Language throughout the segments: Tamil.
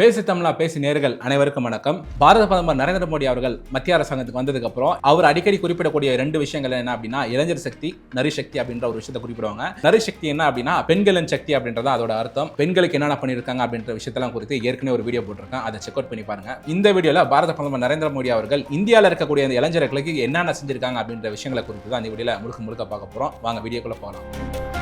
பேசு தமிழா பேசி நேர்கள் அனைவருக்கும் வணக்கம். பாரத பிரதமர் நரேந்திர மோடி அவர்கள் மத்திய அரசாங்கத்துக்கு வந்ததுக்கு அப்புறம் அவர் அடிக்கடி குறிப்பிடக்கூடிய ரெண்டு விஷயங்கள் என்ன அப்படின்னா இளைஞர் சக்தி நரிசக்தி அப்படின்ற ஒரு விஷயத்தை குறிப்பிடுவாங்க. நரிசக்தி என்ன அப்படின்னா பெண்களின் சக்தி அப்படின்றது அதோட அர்த்தம். பெண்களுக்கு என்னென்ன பண்ணியிருக்காங்க அப்படின்ற விஷயத்தெல்லாம் குறித்து ஏற்கனவே ஒரு வீடியோ போட்டிருக்கேன். அதை செக் அவுட் பண்ணி பாருங்க. இந்த வீடியோல பாரத பிரதமர் நரேந்திர மோடி அவர்கள் இந்தியாவில் இருக்கக்கூடிய அந்த இளைஞர்களுக்கு என்னென்ன செஞ்சிருக்காங்க அப்படின்ற விஷயங்களை குறித்து தான் இந்த வீடியோல முழுக்க முழுக்க பார்க்க போறோம். வாங்க வீடியோக்குள்ள போகலாம்.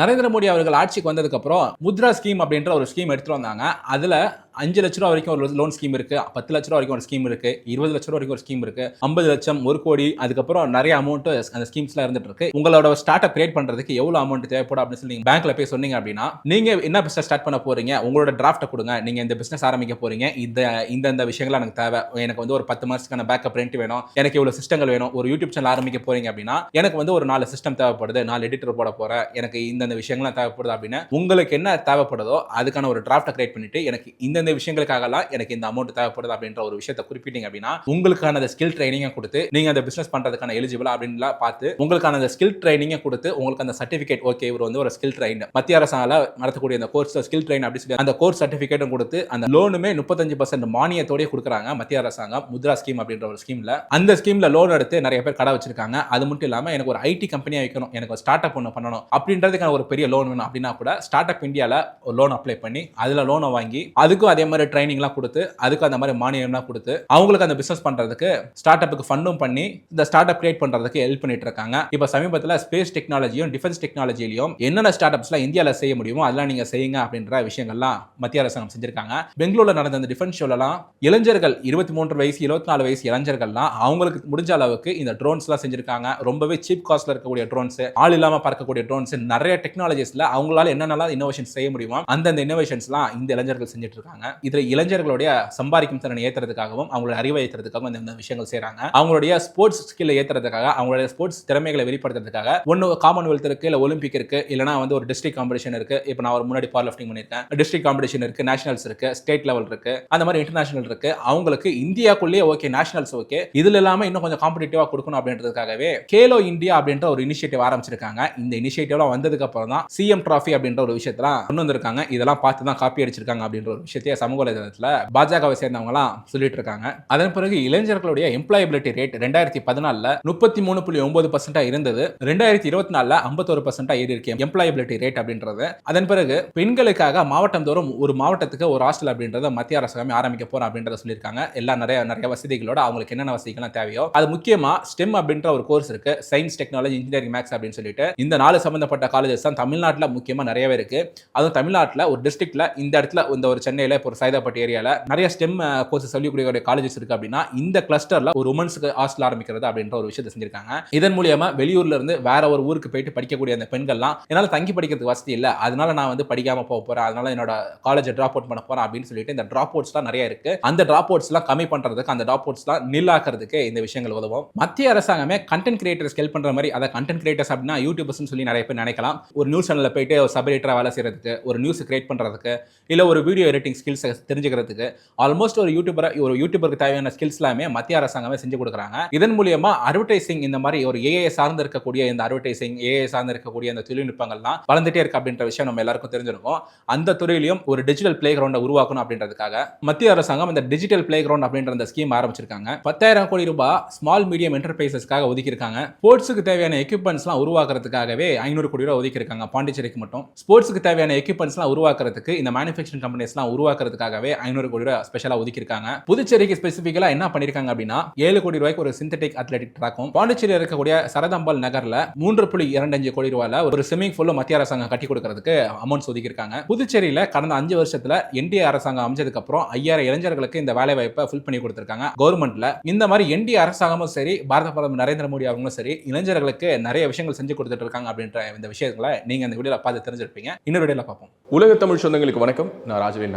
நரேந்திர மோடி அவர்கள் ஆட்சிக்கு வந்ததுக்கப்புறம் முத்ரா ஸ்கீம் அப்படின்ற ஒரு ஸ்கீம் எடுத்துகிட்டு வந்தாங்க. அதில் அஞ்சு லட்ச ரூபா வரைக்கும் ஒரு லோன் ஸ்கீம் இருக்கு. பத்து லட்ச ரூபா வரைக்கும் ஒரு ஸ்கீம் இருக்கு. இருபது லட்ச ரூபா வரைக்கும் ஒரு ஸ்கீம் இருக்கு. ஐம்பது லட்சம் ஒரு கோடி அதுக்கப்புறம் நிறைய அமௌண்ட் அந்த ஸ்கீம்ஸ்லாம் இருந்துட்டு இருக்கு. உங்களோட ஸ்டார்ட் அப் கிரியேட் பண்றதுக்கு எவ்வளவு அமௌண்ட் தேவைப்படும் அப்படின்னு சொல்லி நீங்கள் பேங்க்ல போய் சொன்னீங்க அப்படின்னா நீங்க என்ன பிசினஸ் ஸ்டார்ட் பண்ண போறீங்க? உங்களோட டிராஃப்ட்டை கொடுங்க. நீங்க இந்த பிசினஸ் ஆரம்பிக்க போறீங்க. இந்த இந்த இந்த விஷயங்கள் எனக்கு தேவை. எனக்கு வந்து ஒரு பத்து மாசத்துக்கான பேக்கப் ரெண்ட் வேணும். எனக்கு இவ்வளவு சிஸ்டங்கள் வேணும். ஒரு யூடியூப் சேனல் ஆரம்பிக்க போறீங்க அப்படின்னா எனக்கு வந்து ஒரு நாலு சிஸ்டம் தேவைப்படுது. நாலு எடிட்டர் போட போறேன். எனக்கு இந்தந்த விஷயங்கள்லாம் தேவைப்படுது அப்படின்னு உங்களுக்கு என்ன தேவைப்படுதோ அதுக்கான ஒரு டிராஃப்ட்டை கிரியேட் பண்ணிட்டு எனக்கு இந்த விஷயங்களுக்காகலாம் எனக்கு இந்த அமௌண்ட் தேவைப்படுது அப்படின்ற ஒரு விஷயத்தை குறிப்பிட்டீங்க அப்படின்னா உங்களுக்கான அந்த ஸ்கில் ட்ரைனிங்கை கொடுத்து நீங்க அந்த பிசினஸ் பண்றதுக்கான எலிஜிபிள் அப்படின்லாம் பார்த்து உங்களுக்கான அந்த ஸ்கில் ட்ரைனிங்கை கொடுத்து உங்களுக்கு அந்த சர்டிஃபிகேட் ஓகே இவர் வந்து ஒரு ஸ்கில் ட்ரைன் மத்திய அரசாங்கால நடத்தக்கூடிய அந்த கோர்ஸ் ஸ்கில் ட்ரைன் அப்படின்னு சொல்லி அந்த கோர்ஸ் சர்டிஃபிகேட்டும் கொடுத்து அந்த லோனுமே முப்பத்தஞ்சு பர்சன்ட் மானியத்தோடய கொடுக்குறாங்க மத்திய அரசாங்கம் முத்ரா ஸ்கீம் அப்படின்ற ஒரு ஸ்கீம்ல அந்த ஸ்கீம்ல லோன் எடுத்து நிறைய பேர் கடை வச்சிருக்காங்க. அது மட்டும் இல்லாம எனக்கு ஒரு ஐடி கம்பெனியா வைக்கணும் எனக்கு ஒரு ஸ்டார்ட் அப் ஒன்று பண்ணணும் அப்படின்றதுக்கான ஒரு பெரிய லோன் வேணும் அப்படின்னா கூட ஸ்டார்ட் அப் இந்தியாவில் ஒரு லோன் அப்ளை பண்ணி அதில் லோனை வாங்கி அதுக்கும் அதே மாதிரி ட்ரைனிங்லாம் கொடுத்து அதுக்கு அந்த மாதிரி மானியம்லாம் கொடுத்து அவங்களுக்கு அந்த பிசினஸ் பண்றதுக்கு ஸ்டார்ட் அப்புக்கு ஃபண்டும் பண்ணி இந்த ஸ்டார்ட் அப் கிரியேட் பண்றதுக்கு ஹெல்ப் பண்ணிட்டு இருக்காங்க இப்போ சமீபத்தில் ஸ்பேஸ் டெக்னாலஜியும் டிஃபென்ஸ் டெக்னாலஜிலையும் என்னென்ன ஸ்டார்ட் அப்ஸ்லாம் இந்தியாவில் செய்ய முடியுமோ அதெல்லாம் நீங்க செய்யுங்க அப்படின்ற விஷயங்கள்லாம் மத்திய அரசாங்கம் செஞ்சிருக்காங்க. பெங்களூர்ல நடந்த அந்த டிஃபென்ஸ் ஷோலாம் இளைஞர்கள் இருபத்தி மூன்று வயசு இருபத்தி நாலு வயசு இளைஞர்கள்லாம் அவங்களுக்கு முடிஞ்ச அளவுக்கு இந்த ட்ரோன்ஸ்லாம் செஞ்சிருக்காங்க. ரொம்பவே சீப் காஸ்ட்ல இருக்கக்கூடிய ட்ரோன்ஸ் ஆள் இல்லாம பறக்கக்கூடிய ட்ரோன்ஸ் நிறைய டெக்னாலஜிஸ்ல அவங்களால என்னென்னலாம் இன்னோவேஷன் செய்ய முடியுமோ அந்தந்த இன்னோவேஷன்ஸ்லாம் இந்த இளைஞர்கள் செஞ்சுட்டு இருக்காங்க இதுல இளைஞர்களுடைய சம்பாதிக்கும் திறனை ஏற்றுறதுக்காகவும் அவங்களோட அறிவை ஏற்றுறதுக்காகவும் இந்த விஷயங்கள் செய்கிறாங்க அவங்களுடைய ஸ்போர்ட்ஸ் ஸ்கில்லை ஏற்றுறதுக்காக அவங்களுடைய ஸ்போர்ட்ஸ் திறமைகளை வெளிப்படுத்துறதுக்காக ஒன்று காமன்வெல்த் இருக்கு இல்லை ஒலிம்பிக் இருக்கு இல்லைனா வந்து ஒரு டிஸ்ட்ரிக் காம்படிஷன் இருக்கு. இப்போ நான் ஒரு முன்னாடி பவர் லிஃப்டிங் பண்ணியிருக்கேன். டிஸ்ட்ரிக் காம்படிஷன் இருக்கு நேஷனல்ஸ் இருக்கு ஸ்டேட் லெவல் இருக்கு அந்த மாதிரி இன்டர்நேஷனல் இருக்கு. அவங்களுக்கு இந்தியாக்குள்ளேயே ஓகே நேஷனல்ஸ் ஓகே இதுல இல்லாம இன்னும் கொஞ்சம் காம்படிட்டிவா கொடுக்கணும் அப்படின்றதுக்காகவே கேலோ இந்தியா அப்படின்ற ஒரு இனிஷியேட்டிவ் ஆரம்பிச்சிருக்காங்க. இந்த இனிஷியேட்டிவ்லாம் வந்ததுக்கு அப்புறம் தான் சிஎம் டிராஃபி அப்படின்ற ஒரு விஷயத்தெல்லாம் கொண்டு வந்திருக்காங்க. இதெல்லாம் பார்த்து தான் காப்பி அடிச்சிருக்காங்க அப்படின்ற ஒரு விஷயத்தையே சமூக வலைதளத்தில் பாஜகவை சேர்ந்தவங்கலாம் சொல்லிட்டு இருக்காங்க அதன் பிறகு இளைஞர்களுடைய எம்ப்ளாயபிலிட்டி ரேட் ரெண்டாயிரத்தி பதினாலில் முப்பத்தி மூணு புள்ளி ஒன்பது பர்சன்டா இருந்தது. ரெண்டாயிரத்தி இருபத்தி நாலில் ஐம்பத்தொரு பர்சன்டா ஏறி இருக்கு எம்ப்ளாயபிலிட்டி ரேட் அப்படின்றது. அதன் பிறகு பெண்களுக்காக மாவட்டம் தோறும் ஒரு மாவட்டத்துக்கு ஒரு ஹாஸ்டல் அப்படின்றத மத்திய அரசு ஆரம்பிக்க போகிறோம் அப்படின்றத சொல்லியிருக்காங்க. எல்லாம் நிறைய நிறைய வசதிகளோட அவங்களுக்கு என்னென்ன வசதிகள்லாம் தேவையோ அது முக்கியமா ஸ்டெம் அப்படின்ற ஒரு கோர்ஸ் இருக்கு. சயின்ஸ் டெக்னாலஜி இன்ஜினியரிங் மேக்ஸ் அப்படின்னு சொல்லிட்டு இந்த நாலு சம்பந்தப்பட்ட காலேஜஸ் தான் தமிழ்நாட்டில் முக்கியமாக நிறையவே இருக்கு. அதுவும் தமிழ்நாட்டில் ஒரு டிஸ்ட்ரிக்ட்ல இந்த இடத்துல இந்த ஒரு சென்னையில் இப்போ ஒரு சைதாப்பட்டு ஏரியாவில் நிறைய ஸ்டெம் கோர்ஸ் சொல்லக்கூடிய காலேஜஸ் இருக்கு அப்படின்னா இந்த கிளஸ்டர்ல ஒரு உமன்ஸுக்கு ஹாஸ்டல் ஆரம்பிக்கிறது அப்படின்ற ஒரு விஷயத்தை செஞ்சிருக்காங்க. இதன் மூலியமா வெளியூர்ல இருந்து வேற ஒரு ஊருக்கு போயிட்டு படிக்கக்கூடிய அந்த பெண்கள்லாம் என்னால் தங்கி படிக்கிறதுக்கு வசதி இல்லை. அதனால நான் வந்து படிக்காம போக போறேன். அதனால என்னோட காலேஜை ட்ராப் அவுட் பண்ண போறேன். அப்படின்னு சொல்லிட்டு இந்த ட்ராப் அவுட்ஸ்லாம் நிறைய இருக்கு. அந்த ட்ராப் அவுட்ஸ்லாம் கம்மி பண்றதுக்கு அந்த ட்ராப் அவுட்ஸ்லாம் நில்லாக்கிறதுக்கு இந்த விஷயங்கள் உதவும். மத்திய அரசாங்கமே கண்டென்ட் கிரியேட்டர்ஸ் ஹெல்ப் பண்ற மாதிரி அதை கண்டென்ட் கிரியேட்டர்ஸ் அப்படின்னா யூடியூபர்ஸ்னு சொல்லி நிறைய பேர் நினைக்கலாம். ஒரு நியூஸ் சேனலில் போயிட்டு சபரேட்டராக வேலை செய்யறதுக்கு ஒரு நியூஸ் கிரியேட் பண்றதுக்கு இல்லை ஒரு வீடியோ எடிட்டிங் ஸ்கில்ஸ் தெரிஞ்சுக்கிறதுக்கு ஆல்மோஸ்ட் ஒரு யூடியூபர் ஒரு யூடியூபருக்கு தேவையான ஸ்கில்ஸ் எல்லாமே மத்திய அரசாங்கமே செஞ்சு கொடுக்குறாங்க. இதன் மூலியமா அட்வர்டைசிங் இந்த மாதிரி ஒரு ஏஐ சார்ந்து இருக்கக்கூடிய இந்த அட்வர்டைசிங் ஏஐ சார்ந்து இருக்கக்கூடிய இந்த தொழில்நுட்பங்கள்லாம் வளர்ந்துட்டே இருக்கு அப்படின்ற விஷயம் நம்ம எல்லாருக்கும் தெரிஞ்சிருக்கும். அந்த துறையிலையும் ஒரு டிஜிட்டல் பிளே கிரவுண்டை உருவாக்கணும் அப்படின்றதுக்காக மத்திய அரசாங்கம் இந்த டிஜிட்டல் பிளே கிரவுண்ட் அப்படின்ற அந்த ஸ்கீம் ஆரம்பிச்சிருக்காங்க. பத்தாயிரம் கோடி ரூபாய் ஸ்மால் மீடியம் என்டர்பிரைசஸ்க்காக ஒதுக்கியிருக்காங்க. ஸ்போர்ட்ஸுக்கு தேவையான எக்யூப்மெண்ட்ஸ்லாம் உருவாக்குறதுக்காகவே ஐநூறு கோடி ரூபாய் ஒதுக்கியிருக்காங்க. பாண்டிச்சேரிக்கு மட்டும். ஸ்போர்ட்ஸுக்கு தேவையான எக்யூப்மெண்ட்ஸ்லாம் உருவாக்குறதுக்கு இந்த மேனுஃபேக்சரிங் கம்பெனிஸ்லாம் உருவாக்குறதுக்காகவே ஐநூறு கோடி ரூபாய் ஸ்பெஷலாக ஒதுக்கியிருக்காங்க. புதுச்சேரிக்கு ஸ்பெசிஃபிக்கலாக என்ன பண்ணியிருக்காங்க அப்படின்னா ஏழு கோடி ரூபாய்க்கு ஒரு சிந்தட்டிக் அத்லெட்டிக் ட்ராக்கும் பாண்டிச்சேரியில் இருக்கக்கூடிய சரதம்பால் நகர்ல மூன்று புள்ளி இரண்டஞ்சு கோடி ரூபாயில் ஒரு ஸ்விம்மிங் ஃபுல்லும் மத்திய அரசாங்கம் கட்டி கொடுக்கறதுக்கு அமௌண்ட்ஸ் ஒதுக்கியிருக்காங்க. புதுச்சேரியில் கடந்த அஞ்சு வருஷத்துல என்டிஏ அரசாங்கம் அமைச்சதுக்கு அப்புறம் ஐயாயிரம் இளைஞர்களுக்கு இந்த வேலை வாய்ப்பை ஃபில் பண்ணி கொடுத்துருக்காங்க. கவர்மெண்ட்ல இந்த மாதிரி என்டிஏ அரசாங்கமும் சரி பாரத பிரதமர் நரேந்திர மோடி அவங்களும் சரி இளைஞர்களுக்கு நிறைய விஷயங்கள் செஞ்சு கொடுத்துட்டு இருக்காங்க அப்படின்ற இந்த விஷயங்களை நீங்க இந்த வீடியோவில் பார்த்து தெரிஞ்சிருப்பீங்க. இன்னொரு வீடியோவில் பார்ப்போம். உலக தமிழ் சொந்தங்களுக்கு வணக்கம். நான் ராஜவேல்